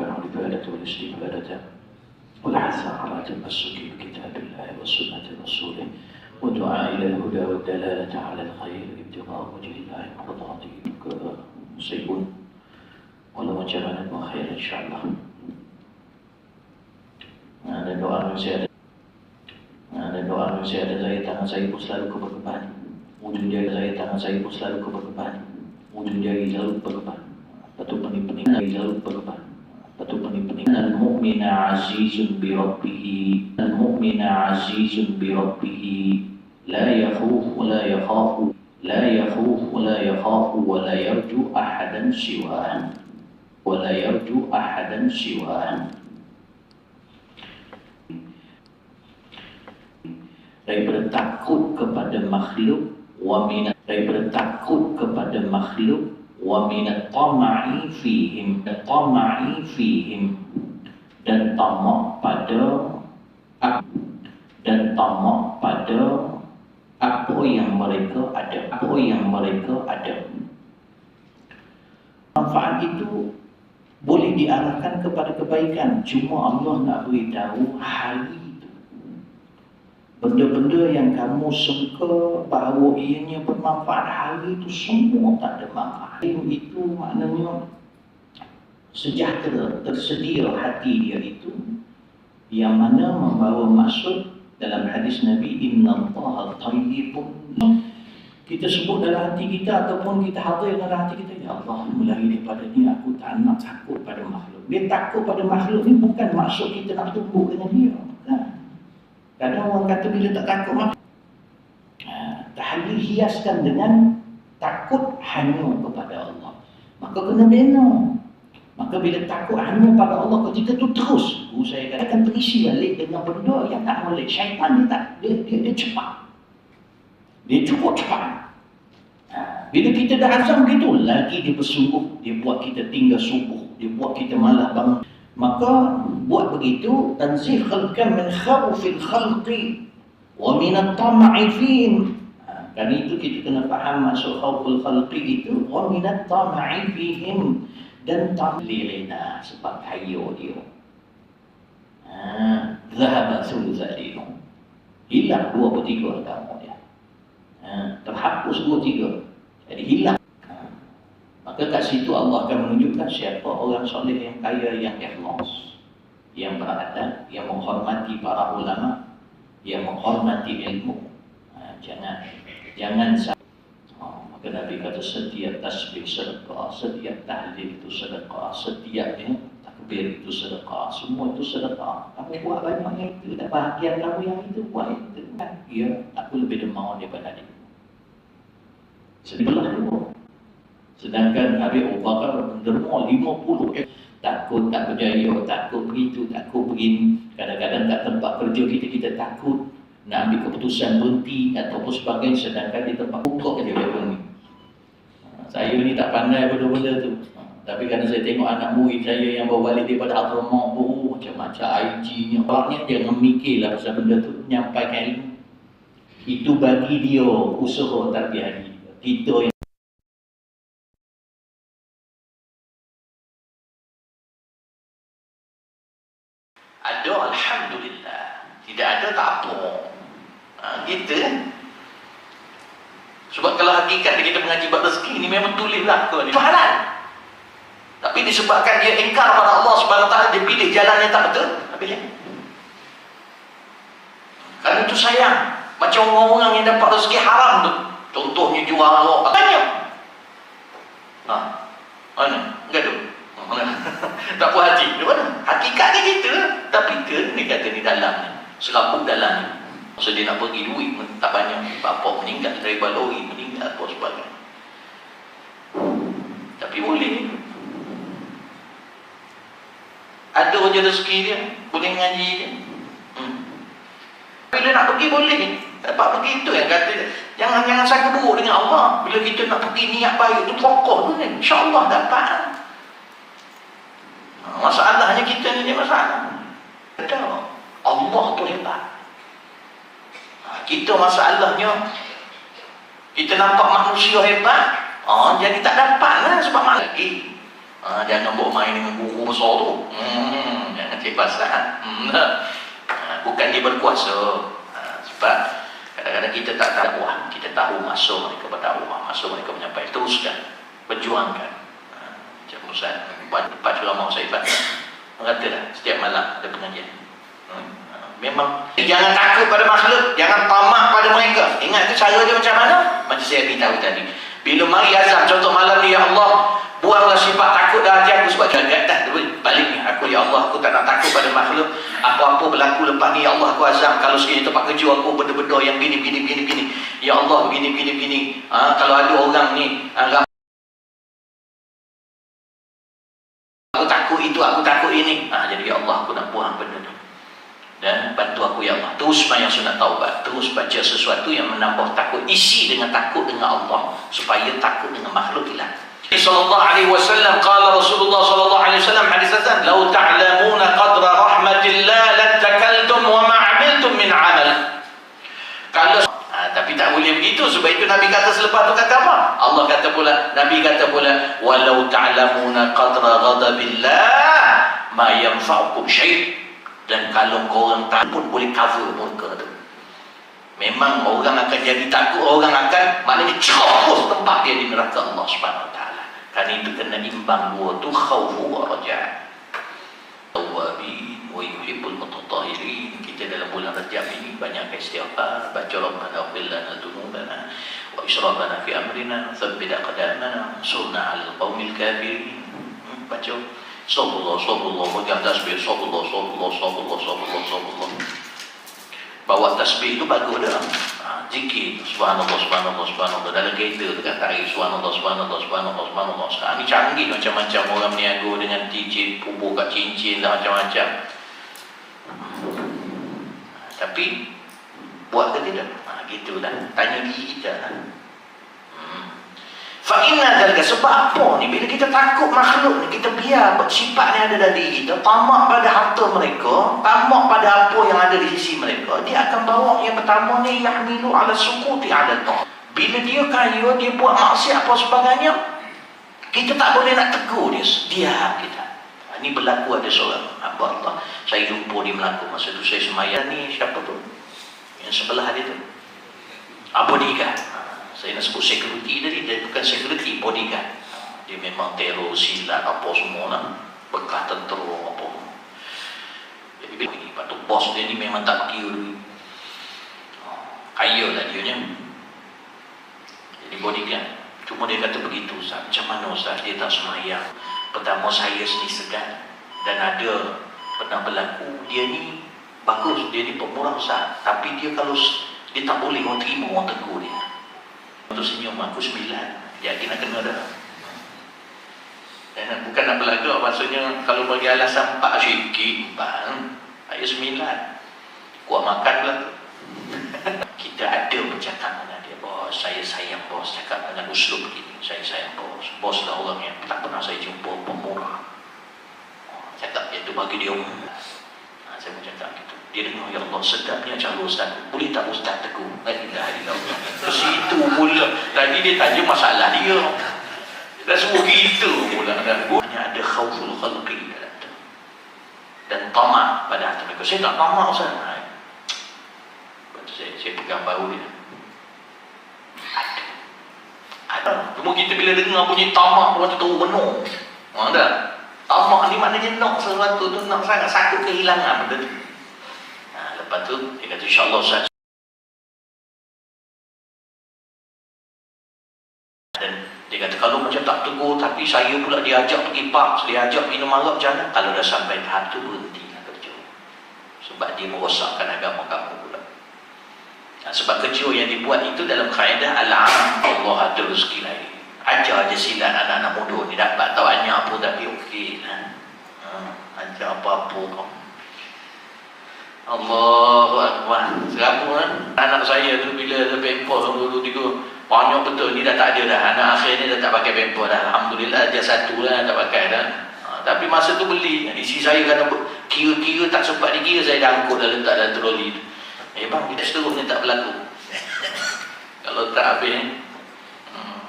العربالة والاستبالة والحث على تمسك بكتاب الله وسنة رسوله. والدعاء إلى الهدى والدلالة على الخير ابتغاء وجه الله ورضاته مصيبون ولو جعلنا خير إن شاء الله. هذا الدعاء من زيادة هذا الدعاء من زيادة زيادة سيب أسلالك بكبان ودن جاي زيادة سيب أسلالك بكبان ودن جاي زيادة بكبان Batu penipening, jalur berubah. Patu pening-pening Al-mu'mina azizun bi rabbihi. Al-mu'mina azizun bi rabbihi. La yakhuf la yakhafu. La yakhuf la yakhafu Wa la yarju ahadan siwa'an. Wa la yarju ahadan siwa'an. Daripada takut kepada makhluk wa daripada takut kepada makhluk min at-tama'i fihim at-tama'i fihim. Dan tamak pada dan tamak pada apa yang mereka ada apa yang mereka ada. Manfaat itu boleh diarahkan kepada kebaikan. Cuma Allah nak beritahu hari Benda-benda yang kamu sangka bahawa ianya bermanfaat hari itu semua tak ada manfaat. Itu maknanya sejahtera, tersedia hati dia itu yang mana membawa maksud dalam hadis Nabi Inna Allah tayyibun. Kita sebut dalam hati kita ataupun kita hadir dalam hati kita Ya Allah mulai daripada ni aku tak nak takut pada makhluk. Dia takut pada makhluk ni bukan maksud kita nak tumbuh dengan dia Kadang orang kata bila tak takut maka ha, Tahlil hiaskan dengan Takut hanya kepada Allah. Maka kena bina. Maka bila takut hanya pada Allah Ketika tu terus Saya katakan terisi balik dengan benda yang tak boleh. Syaitan dia tak Dia, dia, dia cepat. Dia cukup cepat. Ha, Bila kita dah azam gitu Lagi dia bersungguh Dia buat kita tinggal subuh Dia buat kita malah bangun maka buat begitu tanzih khalqan min khawfil khalqi wa min at-tama'i fihim kan itu kita kena faham maksud khawful khalqi itu wa min at-tama'i fihim dan tamlilina sebab hayo dia. Ha zahaba sulzalilu hilang dua per tiga kamu dia. Ha, terhapus dua tiga. Jadi hilang Maka kat situ Allah akan menunjukkan siapa orang soleh yang kaya yang ikhlas, yang beradab, yang menghormati para ulama, yang menghormati ilmu. Ha, jangan jangan ha, maka Nabi kata setiap tasbih sedekah, setiap tahlil itu sedekah, setiap ya, takbir itu sedekah, semua itu sedekah. Kamu buat banyak yang itu, dan bahagian kamu yang itu buat itu kan? Ya, aku lebih demau daripada dia. Sebelah dua. Sedangkan Habib Abu Bakar menderma 50 eh, Takut tak berjaya, takut begitu, takut begini. Kadang-kadang tak tempat kerja kita, kita takut Nak ambil keputusan berhenti ataupun sebagainya. Sedangkan di tempat pukul kerja dia ni. Saya ni tak pandai benda-benda tu. Tapi kerana saya tengok anak murid saya yang bawa balik daripada Hadramah oh, Macam-macam IG nya Orangnya jangan mikirlah pasal benda tu Nyampaikan ilmu. Itu bagi dia usaha tarbiyah Kita yang hakikat kita mengaji bab rezeki ni memang tulislah ke ni. Halal. Tapi disebabkan dia engkar pada Allah Subhanahu taala dia pilih jalan yang tak betul, habis ya. Kan itu sayang. Macam orang-orang yang dapat rezeki haram tu. Contohnya jual rok. Banyak. Ha. Mana? Enggak tu. Mana? tak puas hati. Di mana? Hakikatnya kita. Tapi ke ni kata ni dalam ni. Serabut dalam ni. So dia nak pergi duit tak banyak. Bapa meninggal dari baloi meninggal apa sebagainya. Tapi boleh. Ada je rezeki dia. Boleh ngaji dia. Hmm. Bila nak pergi boleh. Dapat pergi itu yang kata Jangan jangan saya buruk dengan Allah. Bila kita nak pergi niat baik itu pokok tu ni. InsyaAllah dapat. Masalahnya kita ni masalah. Ada. Allah tu hebat kita masalahnya kita nampak manusia hebat oh, jadi tak dapat lah sebab mana lagi Ha, jangan bawa main dengan guru besar tu. Hmm, jangan cek pasal. Hmm, ha, bukan dia berkuasa. Ha, sebab kadang-kadang kita tak tahu wah, kita tahu masuk mereka berdakwah, masuk mereka menyampaikan teruskan, berjuangkan. Ha, macam Ustaz, buat tempat ceramah saya Ibat. Kata lah, setiap malam ada pengajian. Hmm, memang jangan takut pada makhluk, jangan tamak pada mereka. Ingat tu cara dia macam mana? Macam saya beritahu tadi. Bila mari azam, contoh malam ni, Ya Allah, buanglah sifat takut dalam hati aku sebab jagat dah balik ni aku ya Allah aku tak nak takut pada makhluk. Apa-apa berlaku lepas ni ya Allah aku azam. Kalau sekiranya tempat kerja aku benda-benda yang gini gini gini gini. Ya Allah gini gini gini. Ha, kalau ada orang ni ha, aku takut itu aku takut ini. Ha, jadi ya Allah aku nak buang benda tu dan bantu aku ya Allah. Terus semayang sunat taubat. Terus baca sesuatu yang menambah takut isi dengan takut dengan Allah. Supaya takut dengan makhluk hilang. Sallallahu alaihi wasallam qala Rasulullah sallallahu alaihi wasallam hadis hasan law ta'lamuna qadra rahmatillah latakaltum wa ma 'amiltum min 'amal. Kalau ha, tapi tak boleh begitu sebab itu Nabi kata selepas tu kata apa? Allah kata pula Nabi kata pula walau ta'lamuna qadra ghadabillah ma yanfa'ukum syai' dan kalau korang tak pun boleh cover murka tu memang orang akan jadi takut orang akan maknanya ceroboh tempat dia di neraka Allah Subhanahu Kan itu kena imbang dua tu khawfu wa raja. Tawabin wa yuhibbul mutatahirin. Kita dalam bulan Rajab ini banyak istighfar, baca Rabbana ighfir lana dzunubana wa israfana fi amrina, tsabbit aqdamana, sunna 'alal qaumil kafirin. Hmm, baca Astagfirullah, astagfirullah, pegang tasbih, astagfirullah, astagfirullah, astagfirullah, astagfirullah, astagfirullah. Bawa tasbih itu bagus dah. Zikir subhanallah subhanallah subhanallah. Dalam kereta dekat tarik subhanallah subhanallah subhanallah subhanallah. Sekarang ni canggih macam-macam. Orang meniaga dengan cincin pupuk kat cincin lah macam-macam. Tapi buat ke tidak? Ha, gitulah tanya diri kita lah Fa'inna dalika sebab apa ni? Bila kita takut makhluk ni kita biar sifat ni ada dalam diri kita tamak pada harta mereka tamak pada apa yang ada di sisi mereka dia akan bawa yang pertama ni yahmilu ala sukuti ala bila dia kaya dia buat maksiat apa sebagainya kita tak boleh nak tegur dia. Dia kita. Ini berlaku ada seorang hamba Allah. Saya jumpa dia melaku masa tu. Saya semayang ni siapa tu? Yang sebelah dia tu. Apa dia saya nak sebut security tadi dia bukan security bodyguard dia memang teror silat apa semua lah. Bekas tentera apa jadi ini patut bos dia ni memang tak kira dulu. Kaya lah dia nya. Jadi bodyguard cuma dia kata begitu Ustaz macam mana Ustaz? Dia tak semayang. Pertama saya sendiri segan. Dan ada pernah berlaku dia ni bagus. Dia ni pemurah Ustaz. Tapi dia kalau dia tak boleh orang terima orang tegur dia untuk senyum aku sembilan. Yakin nak kena dah. Dan bukan nak belagak maksudnya kalau bagi alasan empat sikit empat ayat sembilan. Kuat makan pula kita ada bercakap dengan dia bos saya sayang bos. Cakap dengan uslub begini saya sayang bos. Bos lah orang yang tak pernah saya jumpa pemurah. Cakap itu bagi dia ha, saya pun cakap gitu dia dengar ya Allah sedapnya cara ustaz. Boleh tak ustaz tegur? La ilaha illallah. Situ pula tadi dia tanya masalah dia. Dan semua kita pula dan hanya ada khawful khalqi dalam tu. Dan tamak pada hati mereka. Saya tak tamak ustaz. Saya, saya pegang baru dia. Ada. Cuma kita bila dengar bunyi tamak orang tu tahu benar ada tamak ni maknanya nak sesuatu tu nak sangat sakit kehilangan benda tu Lepas tu dia kata insyaAllah Ustaz. Dan dia kata kalau macam tak tegur tapi saya pula diajak pergi park dia ajak minum malam macam mana? Kalau dah sampai tahap tu berhenti lah kerja sebab dia merosakkan agama kamu pula. Nah, sebab kerja yang dibuat itu dalam kaedah alam Allah ada rezeki lain. Ajar je silat anak-anak muda ni. Dapat tahu apa tapi okey lah. Ha, ajar apa-apa kamu Allahu Akbar. Siapa kan? Anak saya tu bila ada pempo dulu tiga. Banyak betul ni dah tak ada dah. Anak akhir ni dah tak pakai pempo dah. Alhamdulillah dia satu lah tak pakai dah. Ha, tapi masa tu beli. Isi saya kata kira-kira tak sempat dikira saya dah angkut dah letak dalam troli tu. Eh bang, kita seterusnya tak berlaku. Kalau tak habis hmm.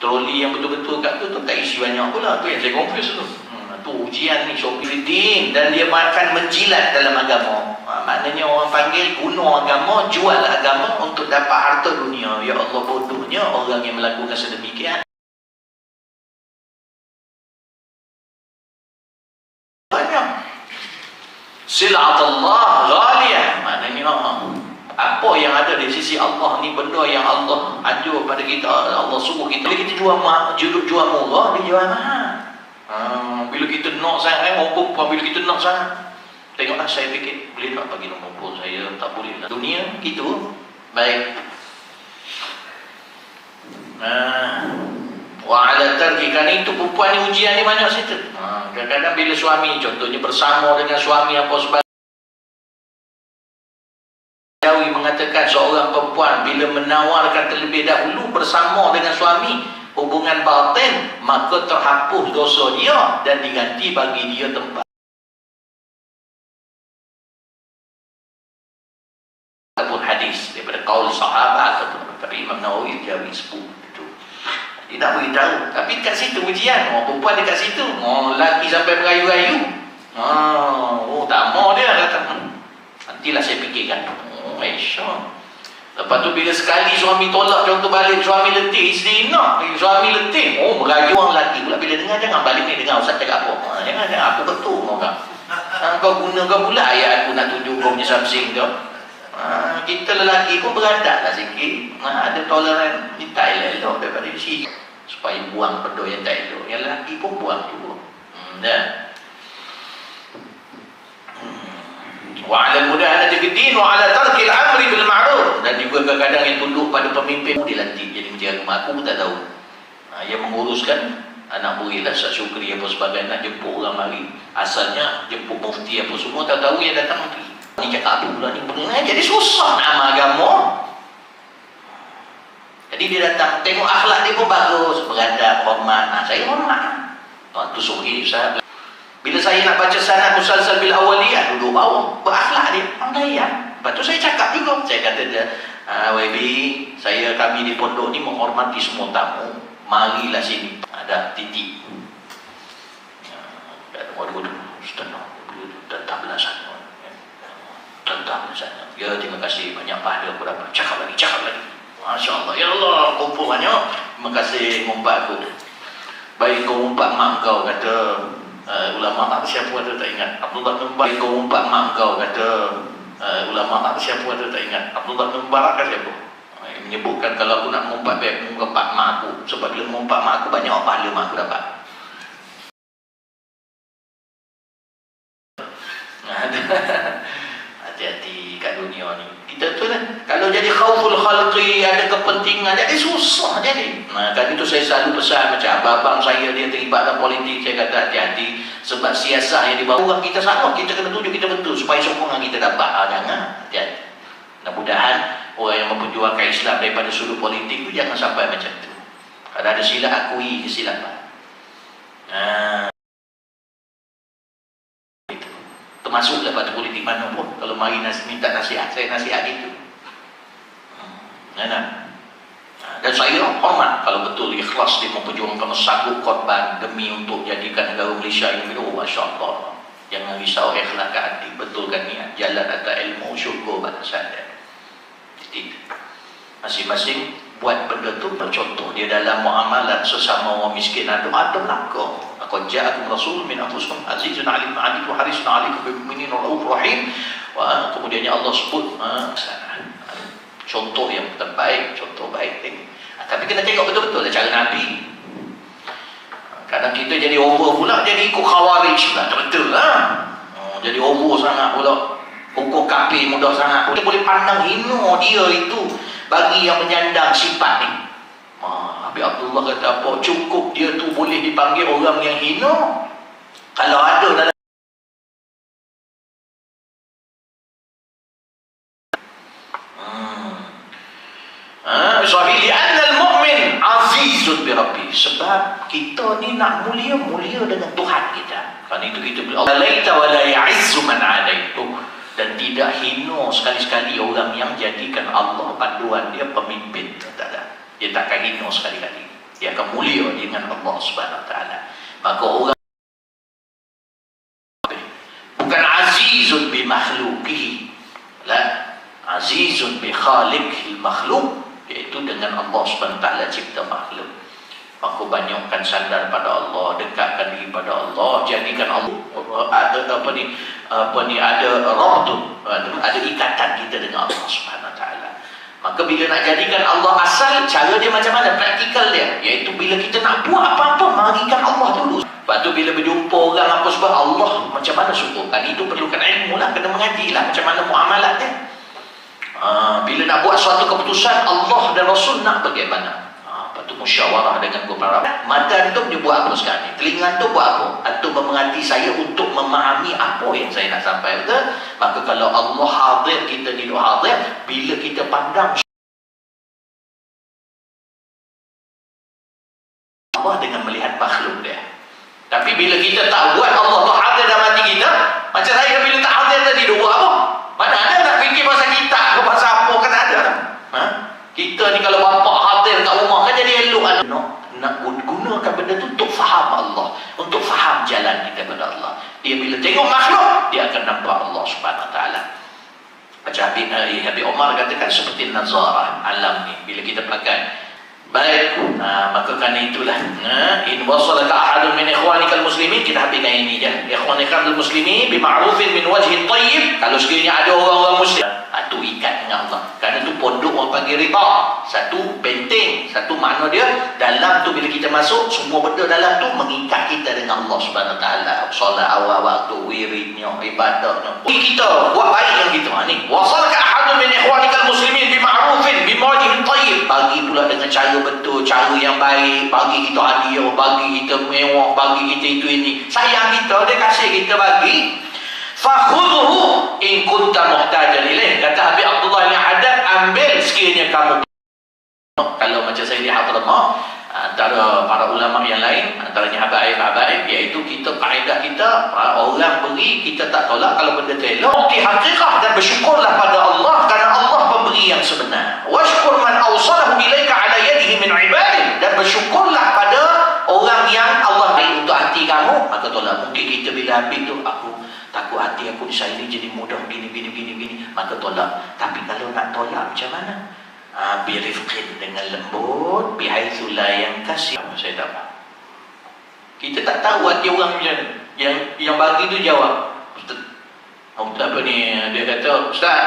troli yang betul-betul kat tu tu tak isi banyak pula tu yang saya confuse tu hmm, tu ujian ni Shopiridin dan dia makan menjilat dalam agama ha, maknanya orang panggil guna agama jual agama untuk dapat harta dunia. Ya Allah bodohnya orang yang melakukan sedemikian. Banyak. Silat Allah ghaliyah. Maknanya apa yang ada di sisi Allah ni benda yang Allah anjur pada kita Allah suruh kita. Bila kita jual mah jual, jual murah dia jual mahal. Ha, bila kita nak sangat perempuan bila kita nak sangat tengoklah saya fikir boleh tak bagi nombor telefon saya? Tak boleh lah. Dunia gitu baik. Nah, wa ala tarki kan itu perempuan ni ujian ni banyak situ. Ha, kadang-kadang bila suami contohnya bersama dengan suami apa sebagainya Jawi mengatakan seorang perempuan bila menawarkan terlebih dahulu bersama dengan suami hubungan batin maka terhapus dosa dia dan diganti bagi dia tempat kaul sahabat ataupun daripada Imam Nawawi Jawi sebut itu dia nak beritahu tapi kat situ ujian. Orang perempuan dekat situ. Oh, lelaki sampai merayu-rayu. Oh, oh tak mau dia kata "Hmm, nantilah saya fikirkan. Oh, Aisyah lepas tu bila sekali suami tolak contoh balik suami letih isteri nak. Eh, suami letih. Oh merayu orang lelaki pula. Bila dengar jangan balik ni. Dengar ustaz cakap apa. Ah, jangan jangan. Apa betul orang. Ah, kau gunakan pula ayat aku nak tunjuk kau punya something tu Ha, kita lelaki pun beradab lah sikit. Ha, ada toleran ni tak elok daripada sini supaya buang benda yang tak elok. Yang lelaki pun buang juga. Hmm, dah. Hmm. wa ala mudahanati fid din. Wa ala tarkil amri bil ma'ruf. Dan juga kadang-kadang yang tunduk pada pemimpin dilantik jadi menjaga rumah aku pun tak tahu. Ha, yang menguruskan anak murid lah Ustaz Syukri apa sebagainya nak jemput orang mari. Asalnya jemput mufti apa semua tak tahu yang datang mufti ni cakap apa pula ni benda jadi susah nak amal agama. Jadi dia datang tengok akhlak dia pun bagus beradab hormat. Nah, saya hormat. Waktu suhi Ustaz. Bila saya nak baca sanad musalsal bil awaliyah duduk bawah berakhlak dia. Pandai ya lepas tu saya cakap juga. Saya kata dia ah, YB saya kami di pondok ni menghormati semua tamu. Marilah sini. Ada titik. Dan waduh Ustaz datanglah sana datanglah sana ya terima kasih banyak pahala aku dapat. Cakap lagi cakap lagi. Masya Allah ya Allah kumpul banyak terima kasih ngumpat aku. Baik kau ngumpat mak kau kata uh, ulama tak siapa ada tak ingat. Abdullah bin Mubarak kau ngumpat mak kau kata uh, ulama tak siapa ada tak ingat. Abdullah bin Mubarak kan siapa? Uh, menyebutkan kalau aku nak mengumpat baik mengumpat mak aku. Sebab bila mengumpat mak aku banyak pahala mak aku dapat hati-hati kat dunia ni kita tu lah kalau jadi khawful khalqi ada kepentingan jadi susah jadi. Nah kan itu saya selalu pesan macam abang saya dia terlibat dalam politik saya kata hati-hati sebab siasah yang dibawa orang kita salah. Kita kena tunjuk kita betul supaya sokongan kita dapat. Ah, jangan. Hati-hati. Mudah-mudahan orang yang memperjuangkan Islam daripada sudut politik tu jangan sampai macam tu. Kalau ada silap akui kesilapan nah termasuklah parti politik mana pun. Kalau mari nas, minta nasihat saya nasihat itu hmm. nah, dan saya hormat kalau betul ikhlas dia memperjuangkan sanggup korban demi untuk jadikan negara Malaysia ini oh, Masya Allah jangan risau ikhlaskan hati betulkan niat jalan atas ilmu syukur balasan dia jadi masing-masing buat benda tu bercontoh dia dalam muamalat sesama orang miskin. Ada ada belakang Qad ja'akum rasul min anfusikum azizun 'alim wa harisun 'alaikum bil mu'minin raufur rahim. Wa kemudiannya Allah sebut ha, contoh yang terbaik, contoh baik ini. Tapi kita tengok betul-betul cara Nabi. Kadang kita jadi over pula jadi ikut khawarij pula. Betul lah. Oh, jadi over sangat pula. Hukum kafir mudah sangat. Kita boleh pandang hina dia itu bagi yang menyandang sifat ni. Habis Abdullah kata apa? Cukup dia tu boleh dipanggil orang yang hina. Kalau ada dalam Hmm. Sahih li'anna al-mu'min azizun rabbi. Sebab kita ni nak mulia, mulia dengan Tuhan kita. Kan itu kita bila Allah laita wa la ya'izzu man adaitu. Dan tidak hina sekali-sekali orang yang jadikan Allah panduan dia pemimpin. Tak ada. Dia takkan hina sekali-kali. dia akan mulia dengan Allah Subhanahu Wa Taala maka orang bukan azizun bi makhluqihi la azizun bi khaliqil makhluk iaitu dengan Allah Wa Taala cipta makhluk. Maka banyakkan sandar pada Allah dekatkan diri pada Allah jadikan Allah ada apa ni apa ni ada rabtun ada ikatan kita dengan Allah Subhanahu Taala maka bila nak jadikan Allah asal cara dia macam mana? Praktikal dia. Iaitu bila kita nak buat apa-apa marikan Allah dulu. Lepas tu bila berjumpa orang apa sebab Allah macam mana suruh kan itu perlukan ilmu lah kena mengaji lah macam mana muamalat dia ha, bila nak buat suatu keputusan Allah dan Rasul nak bagaimana Lepas tu musyawarah dengan beberapa Mata antum dia buat apa sekarang ni? Telinga antum buat apa? Antum memengerti saya untuk memahami apa yang saya nak sampaikan betul? Maka kalau Allah hadir, kita hidup hadir Bila kita pandang Allah dengan melihat makhluk dia Tapi bila kita tak buat Allah tu hadir dalam hati kita Macam saya bila tak hadir tadi dia buat apa? Mana ada nak fikir pasal kita? Ke pasal apa? Kan ada. Ha? Kita ni kalau bapak hadir kat rumah kan jadi elok. Anak nak, nak gunakan benda tu untuk faham Allah. Untuk faham jalan kita kepada Allah. Dia bila tengok makhluk dia akan nampak Allah subhanahu wa ta'ala. Macam Habib, eh, Habib Omar katakan seperti nazarah alam ni bila kita pelakai baik. Ha, maka kerana itulah ha, in wasalaka ahadun min ikhwanikal muslimin kita habiskan ini je. Ikhwanikal muslimin bima'rufin min wajhin tayyib. Kalau sekiranya ada orang-orang muslim itu ikat dengan Allah. Kerana itu pondok orang panggil riba. Satu benteng satu makna dia dalam tu bila kita masuk semua benda dalam tu mengikat kita dengan Allah subhanahu ta'ala. Solat awal waktu wiridnya ibadahnya. Kita buat baik yang kita. Ni wasalaka ahadun min ikhwanikal muslimin bagi kita hadiah bagi kita mewah bagi kita itu ini. Sayang kita dia kasih kita bagi. Fakhudhu in kunta muhtajan ilaih. Kata Habib Abdullah yang Haddad ambil sekiranya kamu. Kalau macam saya lihat Hadramah antara para ulama yang lain antaranya habaib-habaib iaitu kita kaedah kita orang beri kita tak tolak. Kalau benda tu elok di hakikah dan bersyukurlah pada Allah kerana Allah pemberi yang sebenar. Washkur man awsalahu ilaika ala yadihi min ibadin. Dan bersyukurlah maka tolak mungkin kita bila habis tu aku takut hati aku di saya ni jadi mudah gini gini gini gini. Maka tolak. Tapi kalau nak tolak macam mana? Ha, birifqin dengan lembut bihaitsu la yang kasih. Saya tak faham? Kita tak tahu hati orang macam mana. Yang yang bagi tu jawab. Ustaz apa ni? Dia kata Ustaz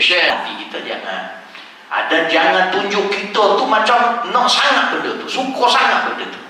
share hati kita jangan. Ada jangan tunjuk kita tu macam nak sangat benda tu. Suka sangat benda tu